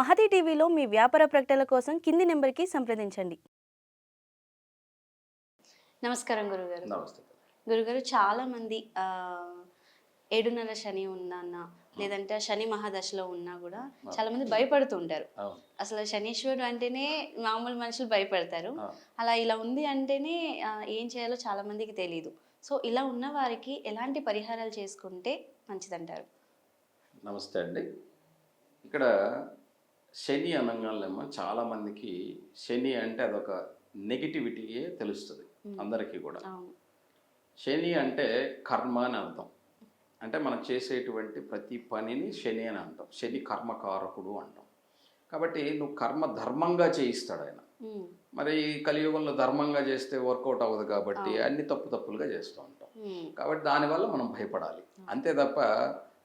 మహతి టీవీలో మీ వ్యాపార ప్రకటనల కోసం కింది నెంబర్కి సంప్రదించండి. నమస్కారం గురుగారు. నమస్తే. గురుగారు చాలా మంది ఆ, ఏడున్నర శని ఉందన్న లేదంటే శని మహాదశలో ఉన్నా కూడా చాలా మంది భయపడుతుంటారు అసలు శనీశ్వరుడు అంటేనే మామూలు మనుషులు భయపడతారు. అలా ఇలా ఉంది అంటేనే ఏం చేయాలో చాలా మందికి తెలియదు సో ఇలా ఉన్న వారికి ఎలాంటి పరిహారాలు చేసుకుంటే మంచిదంటారు? నమస్తే అండి. ఇక్కడ శని అనగానేమో చాలా మందికి శని అంటే అదొక నెగిటివిటీయే తెలుస్తుంది అందరికీ కూడా. శని అంటే కర్మ అని అర్థం. అంటే మనం చేసేటువంటి ప్రతి పనిని శని అని అంటాం. శని కర్మకారకుడు అంటాం. కాబట్టి నువ్వు కర్మ ధర్మంగా చేయిస్తాడు ఆయన. మరి ఈ కలియుగంలో ధర్మంగా చేస్తే వర్కౌట్ అవ్వదు కాబట్టి. అన్ని తప్పు తప్పులుగా చేస్తూ ఉంటాం. కాబట్టి దానివల్ల మనం భయపడాలి. అంతే తప్ప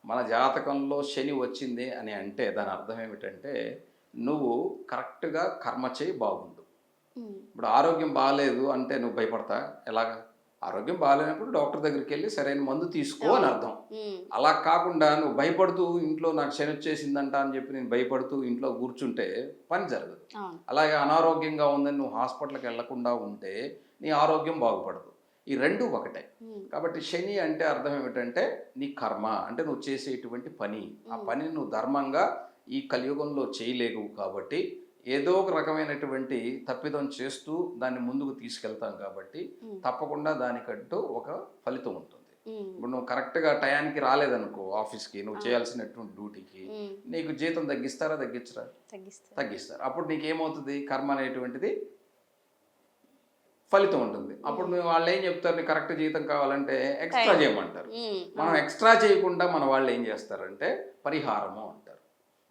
మన జాతకంలో శని వచ్చింది అని అంటే దాని అర్థం ఏమిటంటే నువ్వు కరెక్ట్గా కర్మ చేయి బాగుండు. ఇప్పుడు ఆరోగ్యం బాగాలేదు అంటే నువ్వు భయపడతా? ఎలాగా? ఆరోగ్యం బాగాలేనప్పుడు డాక్టర్ దగ్గరికి వెళ్ళి సరైన మందు తీసుకో అని అర్థం. అలా కాకుండా నువ్వు భయపడుతూ ఇంట్లో నాకు శని వచ్చేసిందంట అని చెప్పి నేను భయపడుతూ ఇంట్లో కూర్చుంటే పని జరగదు. అలాగే అనారోగ్యంగా ఉందని నువ్వు హాస్పిటల్కి వెళ్ళకుండా ఉంటే నీ ఆరోగ్యం బాగుపడదు. ఈ రెండు ఒకటే. కాబట్టి శని అంటే అర్థం ఏమిటంటే నీ కర్మ అంటే నువ్వు చేసేటువంటి పని. ఆ పనిని నువ్వు ధర్మంగా ఈ కలియుగంలో చేయలేవు కాబట్టి ఏదో ఒక రకమైనటువంటి తప్పిదం చేస్తూ దాన్ని ముందుకు తీసుకెళ్తాం కాబట్టి తప్పకుండా దానికంటూ ఒక ఫలితం ఉంటుంది. ఇప్పుడు నువ్వు కరెక్ట్గా టయానికి రాలేదనుకో ఆఫీస్కి నువ్వు చేయాల్సినటువంటి డ్యూటీకి నీకు జీతం తగ్గిస్తారా తగ్గించరా? తగ్గిస్తారు. అప్పుడు నీకు ఏమవుతుంది కర్మ అనేటువంటిది ఫలితం ఉంటుంది. అప్పుడు వాళ్ళు ఏం చెప్తారు? కరెక్ట్ జీతం కావాలంటే ఎక్స్ట్రా. చేయమంటారు. మనం ఎక్స్ట్రా చేయకుండా మన వాళ్ళు ఏం చేస్తారంటే పరిహారము అంటారు.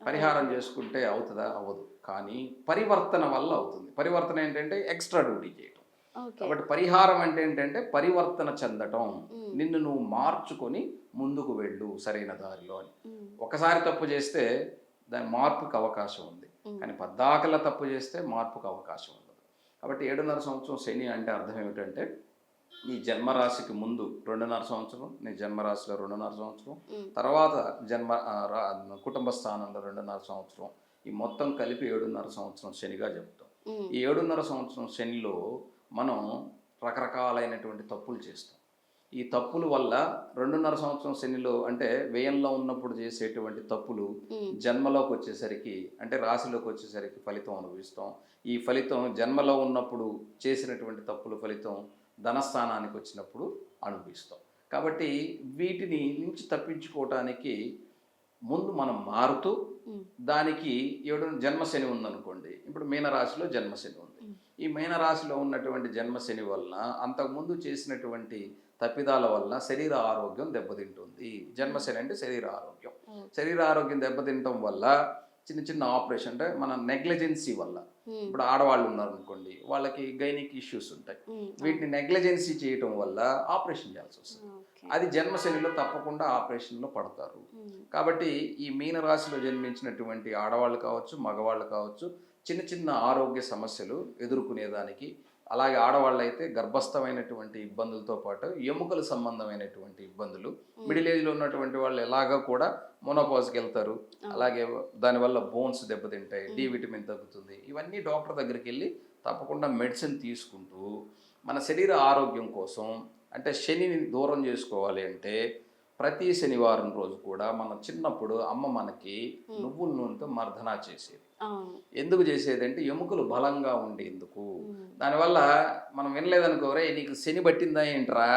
పరిహారం చేసుకుంటే అవుతుందా? అవ్వదు. కానీ పరివర్తన వల్ల అవుతుంది. పరివర్తన ఏంటంటే ఎక్స్ట్రా డ్యూటీ చేయటం. కాబట్టి పరిహారం అంటే ఏంటంటే పరివర్తన చెందటం. నిన్ను నువ్వు మార్చుకొని ముందుకు వెళ్ళు సరైన దారిలో అని. ఒకసారి తప్పు చేస్తే దాని మార్పుకి అవకాశం ఉంది. కానీ పద్దాకలా తప్పు చేస్తే మార్పుకు అవకాశం ఉండదు కాబట్టి ఏడున్నర సంవత్సరం శని అంటే అర్థం ఏమిటంటే నీ జన్మరాశికి ముందు రెండున్నర సంవత్సరం నీ జన్మరాశిలో రెండున్నర సంవత్సరం తర్వాత జన్మ కుటుంబ స్థానంలో రెండున్నర సంవత్సరం ఈ మొత్తం కలిపి ఏడున్నర సంవత్సరం శనిగా చెప్తాం. ఈ ఏడున్నర సంవత్సరం శనిలో మనం రకరకాలైనటువంటి తప్పులు చేస్తాం. ఈ తప్పుల వల్ల రెండున్నర సంవత్సరం శనిలో అంటే వ్యయంలో ఉన్నప్పుడు చేసేటువంటి తప్పులు జన్మలోకి వచ్చేసరికి అంటే రాశిలోకి వచ్చేసరికి ఫలితం అనుభవిస్తాం. ఈ ఫలితం జన్మలో ఉన్నప్పుడు చేసినటువంటి తప్పుల ఫలితం ధనస్థానానికి వచ్చినప్పుడు అనుభవిస్తాం. కాబట్టి వీటిని నుంచి తప్పించుకోవటానికి ముందు మనం మారుతూ దానికి ఏడు జన్మశని ఉందనుకోండి. ఇప్పుడు మీనరాశిలో జన్మశని ఉంది. ఈ మీనరాశిలో ఉన్నటువంటి జన్మశని వలన అంతకుముందు చేసినటువంటి తప్పిదాల వల్ల శరీర ఆరోగ్యం దెబ్బతింటుంది. జన్మశని అంటే శరీర ఆరోగ్యం. శరీర ఆరోగ్యం దెబ్బతింటం వల్ల చిన్న చిన్న ఆపరేషన్ అంటే మన నెగ్లిజెన్సీ వల్ల. ఇప్పుడు ఆడవాళ్ళు ఉన్నారనుకోండి వాళ్ళకి గైనిక్ ఇష్యూస్ ఉంటాయి. వీటిని నెగ్లిజెన్సీ చేయటం వల్ల ఆపరేషన్ చేయాల్సి వస్తుంది. అది జన్మశనిలో తప్పకుండా ఆపరేషన్లో పడతారు. కాబట్టి ఈ మీన రాశిలో జన్మించినటువంటి ఆడవాళ్ళు కావచ్చు మగవాళ్ళు కావచ్చు చిన్న చిన్న ఆరోగ్య సమస్యలు ఎదుర్కొనేదానికి అలాగే ఆడవాళ్ళు అయితే గర్భస్థమైనటువంటి ఇబ్బందులతో పాటు ఎముకల సంబంధమైనటువంటి ఇబ్బందులు. మిడిల్ ఏజ్లో ఉన్నటువంటి వాళ్ళు ఎలాగా కూడా మోనోపాజ్కి వెళ్తారు. అలాగే దానివల్ల బోన్స్ దెబ్బతింటాయి డి విటమిన్ తగ్గుతుంది. ఇవన్నీ డాక్టర్ దగ్గరికి వెళ్ళి తప్పకుండా మెడిసిన్ తీసుకుంటూ మన శరీర ఆరోగ్యం కోసం అంటే శనిని దూరం చేసుకోవాలి అంటే ప్రతి శనివారం రోజు కూడా మన చిన్నప్పుడు అమ్మ మనకి నువ్వుల నూనెతో మర్దనా చేసేది. ఎందుకు చేసేది అంటే ఎముకలు బలంగా ఉండేందుకు. దానివల్ల మనం వినలేదనుకో రే నీకు శని పట్టిందా ఏంట్రా?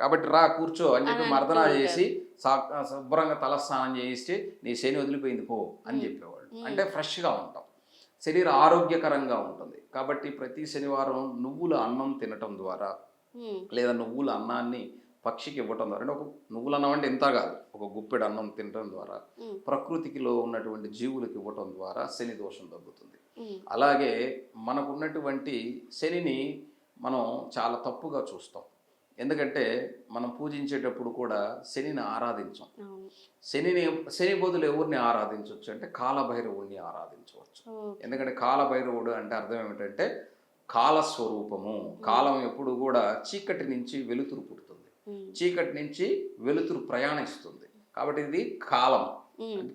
కాబట్టి రా కూర్చో అని చెప్పి మర్దనా చేసి శుభ్రంగా తలస్నానం చేయిస్తే నీ శని వదిలిపోయింది పో అని చెప్పేవాళ్ళు. అంటే ఫ్రెష్గా ఉంటాం. శరీర ఆరోగ్యకరంగా ఉంటుంది. కాబట్టి ప్రతి శనివారం నువ్వుల అన్నం తినటం ద్వారా లేదా నువ్వుల అన్నాన్ని పక్షికి ఇవ్వటం ద్వారా అంటే ఒక నువ్వుల అన్నం అంటే ఇంత కాదు ఒక గుప్పెడు అన్నం తినటం ద్వారా ప్రకృతికిలో ఉన్నటువంటి జీవులకు ఇవ్వటం ద్వారా శని దోషం తగ్గుతుంది. అలాగే మనకున్నటువంటి శనిని మనం చాలా తప్పుగా చూస్తాం. ఎందుకంటే మనం పూజించేటప్పుడు కూడా శనిని ఆరాధించాం. శనిని శని బదులు ఎవరిని ఆరాధించవచ్చు అంటే కాలభైరవుడిని ఆరాధించవచ్చు. ఎందుకంటే కాలభైరవుడు అంటే అర్థం ఏమిటంటే కాలస్వరూపము. కాలం ఎప్పుడు కూడా చీకటి నుంచి వెలుతురు పుడుతుంది. చీకటి నుంచి వెలుతురు ప్రయాణిస్తుంది కాబట్టి ఇది కాలం.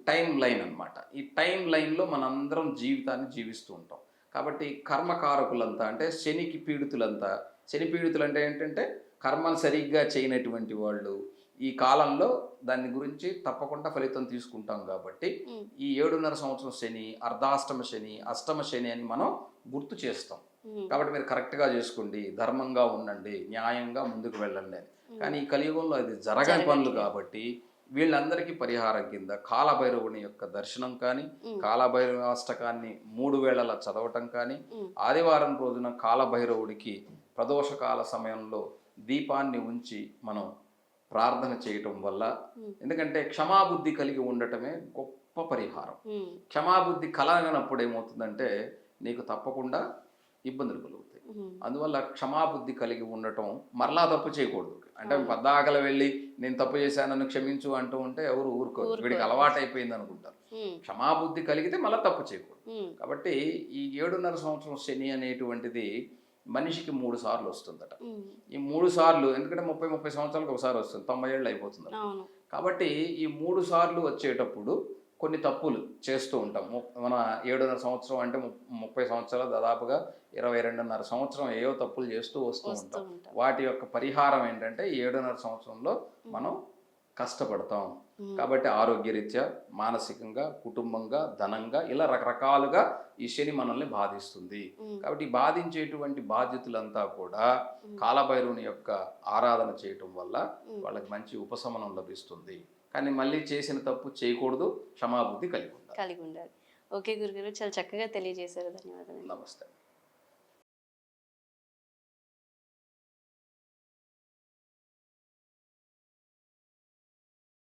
టైం లైన్ అన్నమాట. ఈ టైం లైన్లో మనందరం జీవితాన్ని జీవిస్తూ ఉంటాం. కాబట్టి కర్మకారకులంతా అంటే శనికి పీడితులంతా శని పీడితులు అంటే ఏంటంటే కర్మలు సరిగ్గా చేయనటువంటి వాళ్ళు. ఈ కాలంలో దాని గురించి తప్పకుండా ఫలితం తీసుకుంటాం కాబట్టి ఈ ఏడున్నర సంవత్సరం శని అర్ధాష్టమ శని అష్టమ శని అని మనం గుర్తు చేస్తాం. కాబట్టి మీరు కరెక్ట్గా చేసుకోండి. ధర్మంగా ఉండండి. న్యాయంగా ముందుకు వెళ్ళండి అని. కానీ ఈ కలియుగంలో అది జరగని పనులు కాబట్టి వీళ్ళందరికీ పరిహారం కింద కాలభైరవుని యొక్క దర్శనం కానీ ఉమ్, కాలభైరవ అష్టకాన్ని మూడు వేళల చదవటం కానీ ఆదివారం రోజున కాలభైరవుడికి ప్రదోషకాల సమయంలో దీపాన్ని ఉంచి మనం ప్రార్థన చేయటం వల్ల ఎందుకంటే క్షమాబుద్ధి కలిగి ఉండటమే గొప్ప పరిహారం. క్షమాబుద్ధి కలగనప్పుడు ఏమవుతుందంటే నీకు తప్పకుండా ఇబ్బందులు కలుగుతాయి. అందువల్ల క్షమాబుద్ధి కలిగి ఉండటం మరలా తప్పు చేయకూడదు. అంటే పద్దాకల వెళ్ళి నేను తప్పు చేశాను నన్ను క్షమించు అంటూ ఉంటే ఎవరు ఊరుకోరు. వీడికి అలవాటు అయిపోయింది అనుకుంటారు. క్షమాబుద్ధి కలిగితే మళ్ళీ తప్పు చేయకూడదు. కాబట్టి ఈ ఏడున్నర సంవత్సరం శని అనేటువంటిది మనిషికి మూడు సార్లు వస్తుందట. ఈ మూడు సార్లు ఎందుకంటే ముప్పై ముప్పై సంవత్సరాలకు ఒకసారి వస్తుంది. తొంభై ఏళ్ళు అయిపోతుంది కాబట్టి ఈ మూడు సార్లు వచ్చేటప్పుడు కొన్ని తప్పులు చేస్తూ ఉంటాం. మన ఏడున్నర సంవత్సరం అంటే ముప్పై సంవత్సరాలు దాదాపుగా ఇరవై రెండున్నర సంవత్సరం ఏవో తప్పులు చేస్తూ వస్తూ ఉంటాం. వాటి యొక్క పరిహారం ఏంటంటే ఏడున్నర సంవత్సరంలో మనం కష్టపడతాం. కాబట్టి ఆరోగ్యరీత్యా మానసికంగా కుటుంబంగా ధనంగా ఇలా రకరకాలుగా ఈ శని మనల్ని బాధిస్తుంది. కాబట్టి ఈ బాధించేటువంటి బాధ్యతలంతా కూడా ఉమ్. కాలభైరవుని యొక్క ఆరాధన చేయటం వల్ల. వాళ్ళకి మంచి ఉపశమనం లభిస్తుంది. కానీ మళ్ళీ చేసిన తప్పు చేయకూడదు క్షమాబుద్ధి కలిగి ఉండాలి. కలిగి ఉండాలి. ఓకే గురుగారు చాలా చక్కగా తెలియజేశారు. ధన్యవాదాలు. నమస్తే.